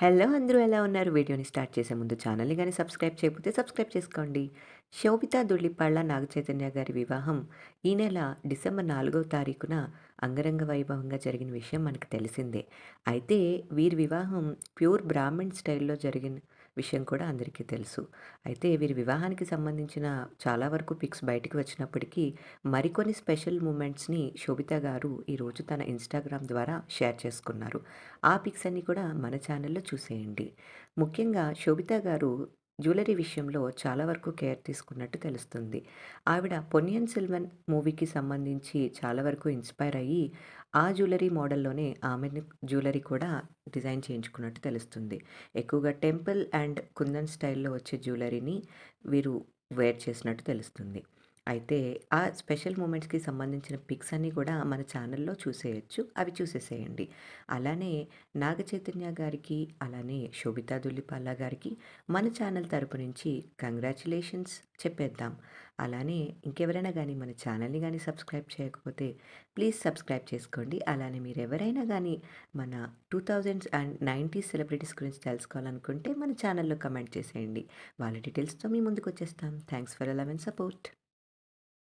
Hello అందరూ ఎలా ఉన్నారు? వీడియోని స్టార్ట్ చేసే ముందు ఛానల్ని కానీ సబ్స్క్రైబ్ చేయకపోతే సబ్స్క్రైబ్ చేసుకోండి. శోభిత దుళ్ళిపాళ్ళ నాగచైతన్య గారి వివాహం ఈ నెల డిసెంబర్ నాలుగవ తారీఖున అంగరంగ వైభవంగా జరిగిన విషయం మనకు తెలిసిందే. అయితే వీరి వివాహం ప్యూర్ బ్రాహ్మణ్ స్టైల్లో జరిగిన విషయం కూడా అందరికీ తెలుసు. అయితే వీరి వివాహానికి సంబంధించిన చాలా వరకు పిక్స్ బయటకు వచ్చినప్పటికీ మరికొన్ని స్పెషల్ మూమెంట్స్ని శోభిత గారు ఈరోజు తన ఇన్స్టాగ్రామ్ ద్వారా షేర్ చేసుకున్నారు. ఆ పిక్స్ అన్నీ కూడా మన ఛానల్లో చూసేయండి. ముఖ్యంగా శోభిత గారు జ్యువెలరీ విషయంలో చాలా వరకు కేర్ తీసుకున్నట్టు తెలుస్తుంది. ఆవిడ పొన్నియన్ సిల్వన్ మూవీకి సంబంధించి చాలా వరకు ఇన్స్పైర్ అయ్యి ఆ జ్యువెలరీ మోడల్లోనే ఆమె జ్యువెలరీ కూడా డిజైన్ చేయించుకున్నట్టు తెలుస్తుంది. ఎక్కువగా టెంపుల్ అండ్ కుందన్ స్టైల్లో వచ్చే జ్యువెలరీని వీరు వేర్ చేసినట్టు తెలుస్తుంది. అయితే ఆ స్పెషల్ మూమెంట్స్కి సంబంధించిన పిక్స్ అన్నీ కూడా మన ఛానల్లో చూసేయచ్చు అవి చూసేసేయండి. అలానే నాగ చైతన్య గారికి అలానే శోభితా దుల్లిపాల గారికి మన ఛానల్ తరపు నుంచి కంగ్రాచులేషన్స్ చెప్పేద్దాం. అలానే ఇంకెవరైనా కానీ మన ఛానల్ని కానీ సబ్స్క్రైబ్ చేయకపోతే ప్లీజ్ సబ్స్క్రైబ్ చేసుకోండి. అలానే మీరు ఎవరైనా కానీ మన two thousands and nineties celebrities గురించి తెలుసుకోవాలనుకుంటే మన ఛానల్లో కమెంట్ చేసేయండి. వాళ్ళ డీటెయిల్స్తో మీ ముందుకు వచ్చేస్తాం thanks for love and support.